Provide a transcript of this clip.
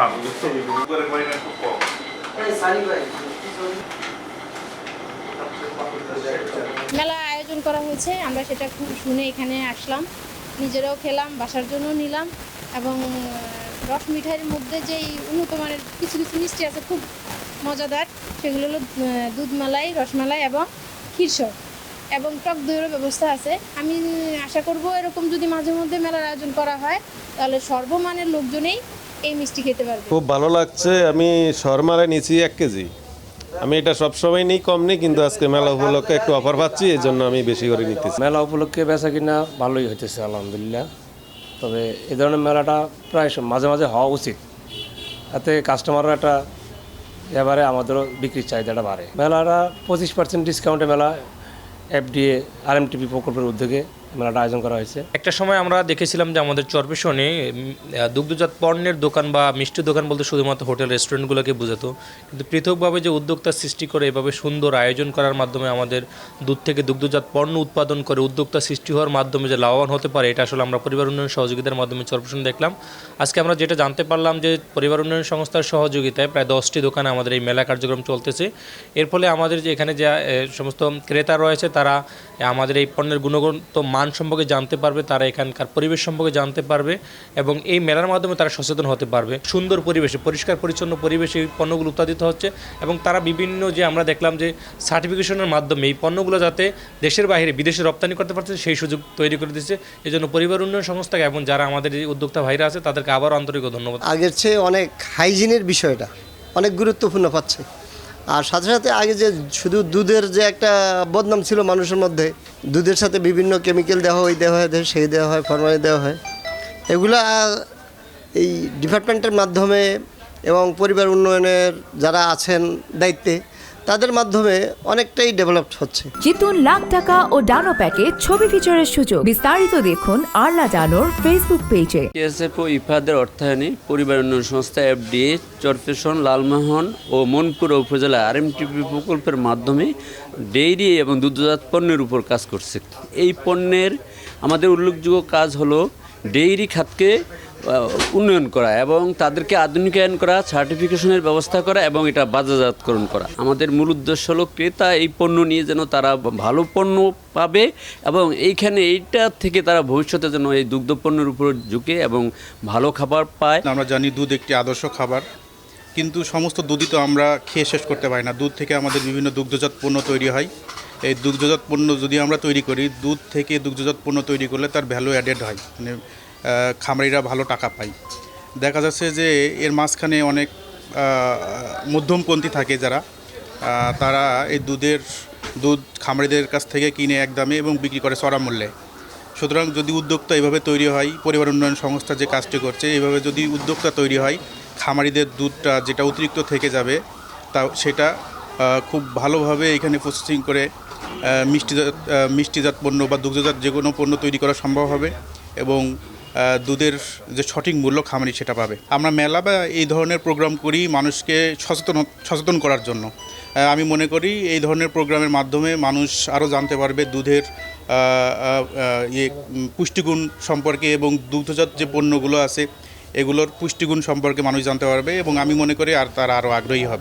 খান মেলা আয়োজন করা হয়েছে, আমরা সেটা খুব শুনে এখানে আসলাম। নিজেরাও খেলাম, বাসার জন্য নিলাম এবং রস মিঠাইয়ের মধ্যে যেই উন্নত মানের কিছু কিছু মিষ্টি আছে খুব মজাদার, সেগুলো হলো দুধ মালাই রসমালাই এবং ক্ষীরসর এবং টক দইয়েরও ব্যবস্থা আছে। আমি আশা করব এরকম যদি মাঝে মধ্যে মেলার আয়োজন করা হয়, তাহলে সর্বমানের লোকজনেই এই মিষ্টি খেতে পারবে? খুব ভালো লাগছে আমি শর্মারে নিয়েছি এক কেজি। আমি এটা সবসময় নিই কম নিই কিন্তু আজকে মেলা উপলক্ষে একটু অফার পাচ্ছি এই জন্য আমি বেশি করে নিতেছি। মেলা উপলক্ষে বেচা কিনা ভালোই হইতেছে আলহামদুলিল্লাহ। তবে এ ধরনের মেলাটা প্রায় মাঝে মাঝে হওয়া উচিত। তাতে কাস্টমাররা একটা এবারে আমাদেরও বিক্রির চাহিদাটা বাড়ে। মেলাটা পঁচিশ পার্সেন্ট ডিসকাউন্টে মেলা এফডিএ আর এম টিভি প্রকল্পের উদ্যোগে মেলাটা আয়োজন করা হয়েছে। একটা সময় আমরা দেখেছিলাম যে আমাদের চরপেশনে দুগ্ধজাত পণ্যের দোকান বা মিষ্টি দোকান বলতে শুধুমাত্র হোটেল, রেস্টুরেন্টগুলোকে বোঝাতো। কিন্তু পৃথকভাবে যে উদ্যোক্তা সৃষ্টি করে, এভাবে সুন্দর আয়োজন করার মাধ্যমে আমাদের দুধ থেকে দুগ্ধজাত পণ্য উৎপাদন করে উদ্যোক্তা সৃষ্টি হওয়ার মাধ্যমে যে লাভবান হতে পারে, এটা আসলে আমরা পরিবার উন্নয়ন সহযোগিতার মাধ্যমে চরপেশন দেখলাম। আজকে আমরা যেটা জানতে পারলাম যে পরিবার উন্নয়ন সংস্থার সহযোগিতায় প্রায় দশটি দোকানে আমাদের এই মেলা কার্যক্রম চলতেছে। এর ফলে আমাদের যে এখানে যে সমস্ত ক্রেতা রয়েছে, তারা আমাদের এই পণ্যের গুণগত মান সম্পর্কে জানতে পারবে, তারা এখানকার পরিবেশ সম্পর্কে জানতে পারবে এবং এই মেলার মাধ্যমে তারা সচেতন হতে পারবে। সুন্দর পরিবেশে, পরিষ্কার, পরিচ্ছন্ন পরিবেশে এই পণ্যগুলো উৎপাদিত হচ্ছে এবং তারা বিভিন্ন যে আমরা দেখলাম যে সার্টিফিকেশনের মাধ্যমে এই পণ্যগুলো যাতে দেশের বাইরে বিদেশে রপ্তানি করতে পারছে, সেই সুযোগ তৈরি করে দিচ্ছে। এই জন্য পরিবার উন্নয়ন সংস্থাকে এবং যারা আমাদের উদ্যোক্তা ভাইরা আছে, তাদেরকে আবারও আন্তরিক ধন্যবাদ। আগের চেয়ে অনেক হাইজিনের বিষয়টা অনেক গুরুত্বপূর্ণ পাচ্ছে। আর সাথে সাথে আগে যে শুধু দুধের যে একটা বদনাম ছিল মানুষের মধ্যে, দুধের সাথে বিভিন্ন কেমিক্যাল দেওয়া হয় দেওয়া হয় সেই দেওয়া হয় ফরমালি দেওয়া হয়। এগুলা এই ডিপার্টমেন্টের মাধ্যমে এবং পরিবার উন্নয়নের যারা আছেন দায়িত্বে তাদের মাধ্যমে অনেকটাই ডেভেলপড হচ্ছে। জিতুন লাখ টাকা ও ডানো প্যাকে ছবি ফিচারের সুযোগ। বিস্তারিত দেখুন আরলা ডানোর ফেসবুক পেজে কেএসএফ ও ইফাদের অর্থায়নে পরিবার উন্নয়ন সংস্থা এফডিএ চরপেশন লালমোহন ও মনপুর উপজেলা আরএমটিপি প্রকল্পের মাধ্যমে ডেইরি এবং দুগ্ধজাত পণ্যের উপর কাজ করছে। এই পণ্যের আমাদের উল্লেখযোগ্য কাজ হলো ডেইরি খাতকে উন্নয়ন করা এবং তাদেরকে আধুনিকায়ন করা সার্টিফিকেশনের ব্যবস্থা করা এবং এটা বাজারজাতকরণ করা। আমাদের মূল উদ্দেশ্য হলো ক্রেতা এই পণ্য নিয়ে যেন তারা ভালো পণ্য পাবে এবং এইখানে এইটা থেকে তারা ভবিষ্যতে যেন এই দুগ্ধ পণ্যের উপর ঝুঁকে এবং ভালো খাবার পায়। আমরা জানি দুধ একটি আদর্শ খাবার, কিন্তু সমস্ত দুধই তো আমরা খেয়ে শেষ করতে পারি না। দুধ থেকে আমাদের বিভিন্ন দুগ্ধজাত পণ্য তৈরি হয়। এই দুগ্ধজাত পণ্য যদি আমরা তৈরি করি, দুধ থেকে দুগ্ধজাত পণ্য তৈরি করলে তার ভ্যালু অ্যাডেড হয়। মানে খামারিরা ভালো টাকা পায়। দেখা যাচ্ছে যে এর মাঝখানে অনেক মধ্যমপন্থী থাকে যারা। তারা এই দুধের, দুধ খামারিদের কাছ থেকে কিনে এক দামে এবং বিক্রি করে চড়া মূল্যে। সুতরাং যদি উদ্যোক্তা এভাবে তৈরি হয়, পরিবার উন্নয়ন সংস্থা যে কাজটি করছে এইভাবে যদি উদ্যোক্তা তৈরি হয়, খামারিদের দুধটা যেটা অতিরিক্ত থেকে যাবে, তা সেটা খুব ভালোভাবে এখানে প্রসেসিং করে মিষ্টিজাত মিষ্টিজাত পণ্য বা দুগ্ধজাত যে কোনো পণ্য তৈরি করা সম্ভব হবে এবং দুধের যে সঠিক মূল্য খামারি সেটা পাবে। আমরা মেলা বা এই ধরনের প্রোগ্রাম করি মানুষকে সচেতন সচেতন করার জন্য। আমি মনে করি এই ধরনের প্রোগ্রামের মাধ্যমে মানুষ আরও জানতে পারবে দুধের ইয়ে পুষ্টিগুণ সম্পর্কে এবং দুগ্ধজাত যে পণ্যগুলো আছে, এগুলোর পুষ্টিগুণ সম্পর্কে মানুষ জানতে পারবে এবং আমি মনে করি আর তারা আরও আগ্রহী হবে।